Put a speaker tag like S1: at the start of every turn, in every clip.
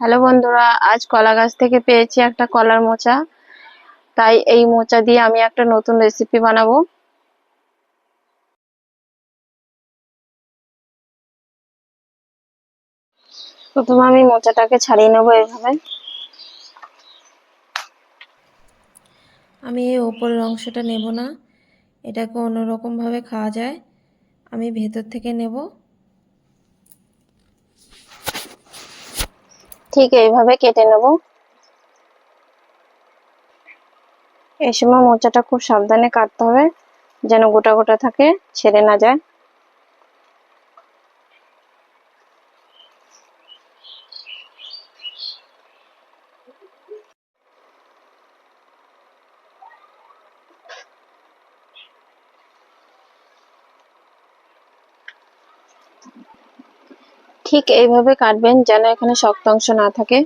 S1: Hello বন্ধুরা, আজ কলা গাছ থেকে পেয়েছি একটা কলার মোচা। তাই এই মোচা দিয়ে আমি একটা নতুন রেসিপি বানাবো। প্রথমে আমি মোচাটাকে ছাড়িয়ে নেব এভাবে।
S2: আমি এই ওপরের অংশটা নেব না, এটাকে অন্যরকমভাবে খাওয়া যায়। আমি ভেতর থেকে নেব।
S1: ঠিক এইভাবে কেটে নেব। এই সময় মোচাটা খুব সাবধানে কাটতে হবে, যেন গোটা গোটা থাকে, ছেড়ে না যায়। ঠিক এইভাবে কাটবেন যেন এখানে শক্ত অংশ না থাকে।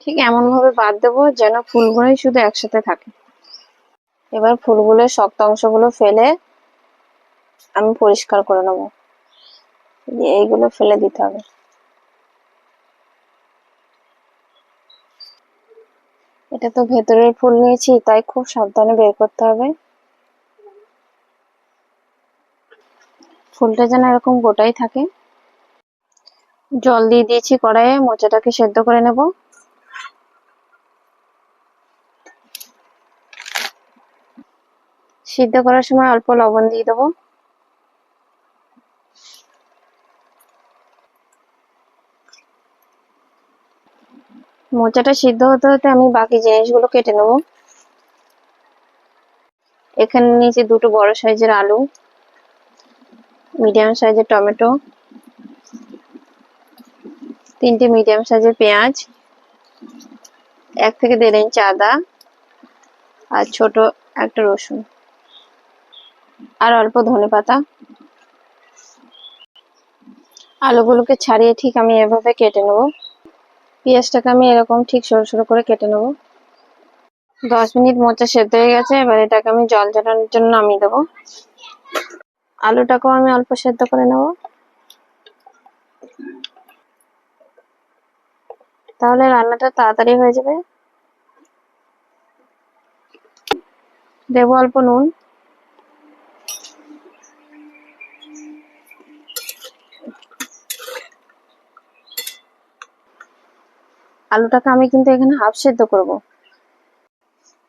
S1: ঠিক এমন ভাবে বাদ দেবো যেন ফুলগুলোই শুধু একসাথে থাকে। এবার ফুলগুলোর শক্ত অংশগুলো ফেলে আমি পরিষ্কার করে নেব। এইগুলো ফেলে দিতে হবে। এটা তো ভেতরের ফুল নিয়েছি, তাই খুব সাবধানে বের করতে হবে। ফুলটা যেন এরকম গোটাই থাকে। জল দিয়ে দিয়েছি কড়াইয়ে, মোচাটাকে সেদ্ধ করে নেব। সিদ্ধ করার সময় অল্প লবণ দিয়ে দেবো। মোচাটা সিদ্ধ হতে হতে আমি বাকি জিনিসগুলো কেটে নেব। এখানে নিয়েছি দুটো বড় সাইজের আলু, মিডিয়াম সাইজের টমেটো, তিনটে মিডিয়াম সাইজের পেঁয়াজ, এক থেকে দেড় ইঞ্চ আদা আর ছোট একটা রসুন। আর অল্প ধনে পাতা। আলুগুলোকে ছাড়িয়ে ঠিক আমি এভাবে কেটে নেব। পেঁয়াজটাকে আমি এরকম ঠিক সরু সরু করে কেটে নেব। দশ মিনিট মোচা সেদ্ধ হয়ে গেছে, এবার এটাকে আমি জল ঝরানোর জন্য নামিয়ে দেবো। আলুটাকেও আমি অল্প সেদ্ধ করে নেব। তাহলে রান্নাটা তাড়াতাড়ি হয়ে যাবে। দেবো অল্প নুন। আলুটাকে আমি কিন্তু এখানে হাফ সেদ্ধ করব।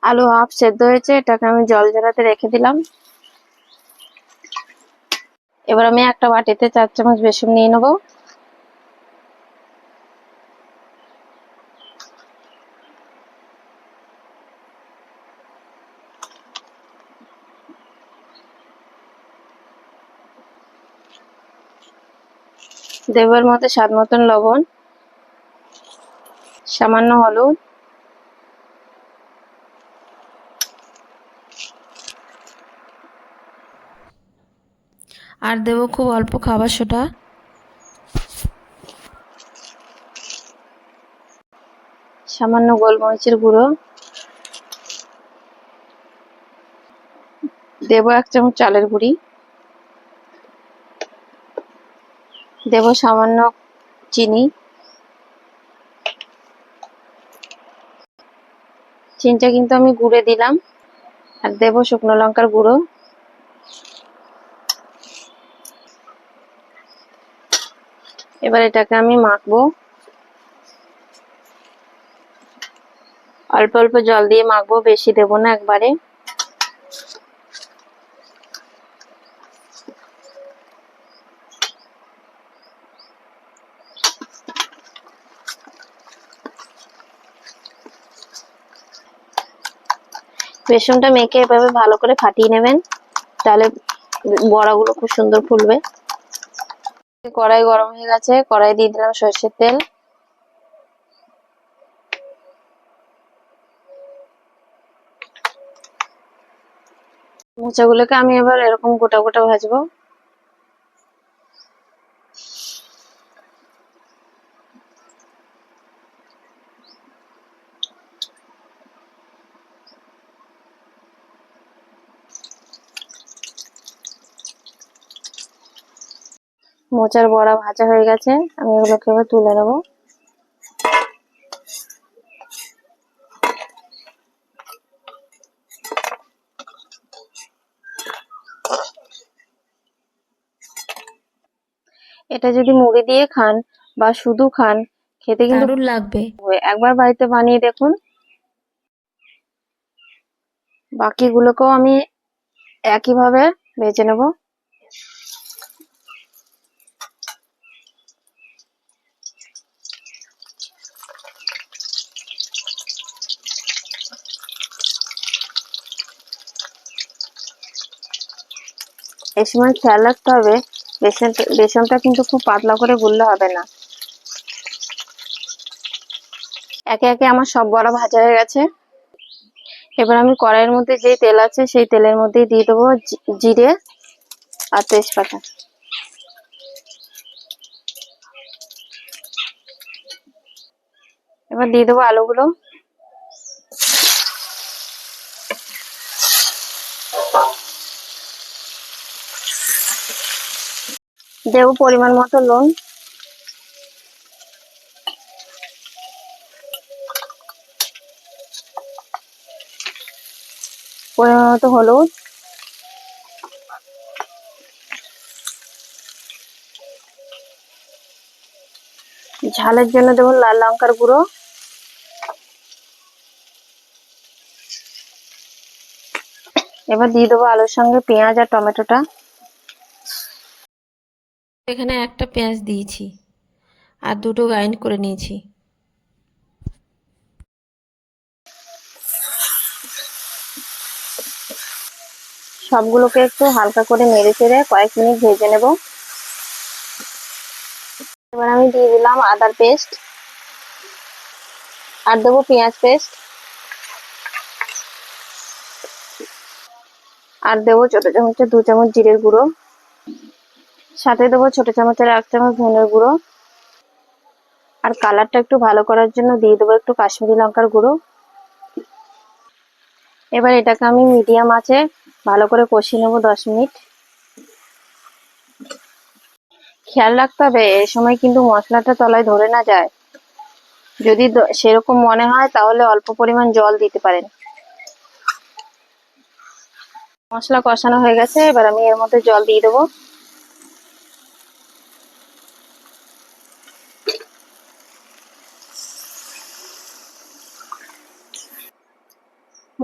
S1: আলু হাফ সেদ্ধ হয়েছে, এটাকে আমি জল ঝরাতে রেখে দিলাম। এবার আমি একটা বাটিতে চার চামচ বেসন নিয়ে নেব। দেবের মধ্যে স্বাদ মতন লবণ। সামান্য হলুদ।
S2: আর দেবো খুব অল্প খাবার সোটা।
S1: সামান্য গোলমরিচের গুঁড়ো। দেব এক চামচ চালের গুঁড়ি। দেব সামান্য চিনি। চিনিটা কিন্তু আমি গুঁড়ে দিলাম। আর দেব শুকনো লঙ্কার গুঁড়ো। এবার এটাকে আমি মাখবো। অল্প অল্প জল দিয়ে মাখবো, বেশি দেব না একবারে। বেসনটা মেখে এভাবে ভালো করে ফাটিয়ে নেবেন। তাহলে বড়াগুলো খুব সুন্দর ফুলবে। কড়াই গরম হয়ে গেছে, কড়াই দিয়ে দিলাম সর্ষের তেল। মোচাগুলোকে আমি এবার এরকম গোটা গোটা ভাজবো। মোচার বড়া ভাজা হয়ে গেছে আমি এগুলোকে এবার তুলে নেব। এটা যদি মুড়ি দিয়ে খান বা শুধু খান খেতে কিন্তু
S2: দারুণ লাগবে।
S1: একবার বাড়িতে বানিয়ে দেখুন। বাকিগুলোকেও আমি একইভাবে ভেজে নেব। এই সময় খেয়াল রাখতে হবে। বেসন বেসনটা কিন্তু খুব পাতলা করে গুললে হবে না। একে একে আমার সব বড়া ভাজা হয়ে গেছে। এবার আমি কড়াইয়ের মধ্যে যে তেল আছে, সেই তেলের মধ্যেই দিয়ে দেবো জিরে আর তেজপাতা। এবার দিয়ে দেবো আলুগুলো। দেবো পরিমাণ মতো লোন পরিমাণ মতো হলুদ। ঝালের জন্য দেবো লাল লঙ্কার গুঁড়ো। এবার দিয়ে দেবো আলুর সঙ্গে পেঁয়াজ আর টমেটোটা।
S2: এখানে একটা পেঁয়াজ দিয়েছি আর দুটো গ্রাইন্ড করে নিয়েছি।
S1: সবগুলোকে একটু হালকা করে নেড়ে চেড়ে কয়েক মিনিট ভেজে নেব। এবার আমি দিয়ে দিলাম আদার পেস্ট আর দেবো পেঁয়াজ পেস্ট। আর দেবো ছোট চামচের দু চামচ জিরের গুঁড়ো। সাথে দেবো ছোট চামচের এক চামচ ধনের গুঁড়ো। আর কালারটা একটু ভালো করার জন্য দিয়ে দেবো একটু কাশ্মীরি লঙ্কার গুঁড়ো। এবার এটাকে আমি মিডিয়াম আছে ভালো করে কষিয়ে নেব দশ মিনিট। খেয়াল রাখতে হবে, এ সময় কিন্তু মশলাটা তলায় ধরে না যায়। যদি সেরকম মনে হয় তাহলে অল্প পরিমাণ জল দিতে পারেন। মশলা কষানো হয়ে গেছে, এবার আমি এর মধ্যে জল দিয়ে দেবো।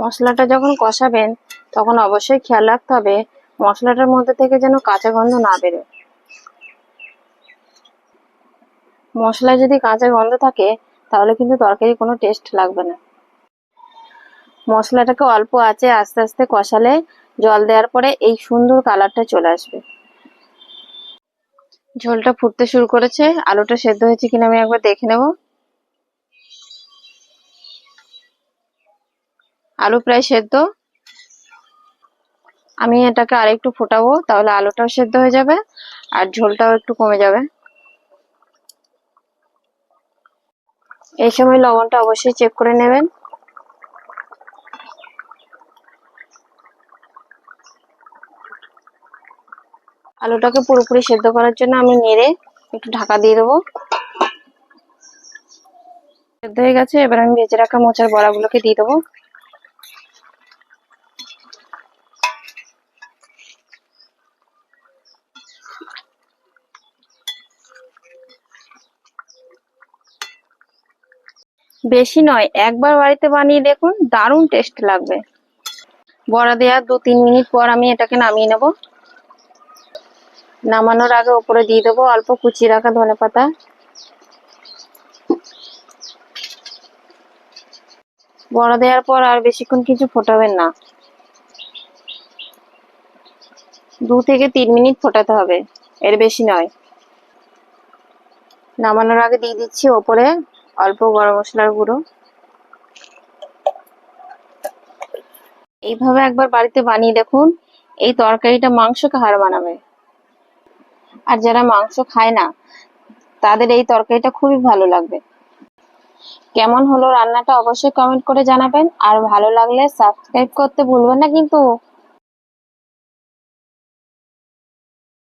S1: মশলাটা যখন কষাবেন, তখন অবশ্যই খেয়াল রাখতে হবে মশলাটার মধ্যে থেকে যেন কাঁচা গন্ধ না বেরোয়। মশলায় যদি কাঁচা গন্ধ থাকে, তাহলে কিন্তু তরকারি কোনো টেস্ট লাগবে না। মশলাটাকে অল্প আছে আস্তে আস্তে কষালে জল দেওয়ার পরে এই সুন্দর কালারটা চলে আসবে। ঝোলটা ফুটতে শুরু করেছে। আলুটা সেদ্ধ হয়েছে কিনা আমি একবার দেখে নেব। আলু প্রায় সেদ্ধ। আমি এটাকে আরেকটু ফোটাবো, তাহলে আলুটাও সেদ্ধ হয়ে যাবে আর ঝোলটাও একটু কমে যাবে। এই সময় লবণটা অবশ্যই চেক করে নেবেন। আলুটাকে পুরোপুরি সেদ্ধ করার জন্য আমি নেড়ে একটু ঢাকা দিয়ে দেবো। সেদ্ধ হয়ে গেছে, এবার আমি ভেজে রাখা মোচার বড়াগুলোকে দিয়ে দেবো। বেশি নয়, একবার বাড়িতে বানিয়ে দেখুন, দারুণ টেস্ট লাগবে। বড়া দেওয়ার দু তিন মিনিট পর আমি এটাকে নামিয়ে নেব। নামানোর আগে ওপরে দিয়ে দেবো অল্প কুচিয়ে রাখা ধনে পাতা। বড়া দেওয়ার পর আর বেশিক্ষণ কিছু ফোটাবেন না। দু থেকে তিন মিনিট ফোটাতে হবে, এর বেশি নয়। নামানোর আগে দিয়ে দিচ্ছি ওপরে অল্প গরম মশলার গুঁড়ো। এইভাবে একবার বাড়িতে বানিয়ে দেখুন, এই তরকারিটা মাংসকে হার বানাবে আর যারা মাংস খায় না, তাদের এই তরকারিটা খুবই ভালো লাগবে। কেমন হলো রান্নাটা অবশ্যই কমেন্ট করে জানাবেন, আর ভালো লাগলে সাবস্ক্রাইব করতে ভুলবেন না কিন্তু।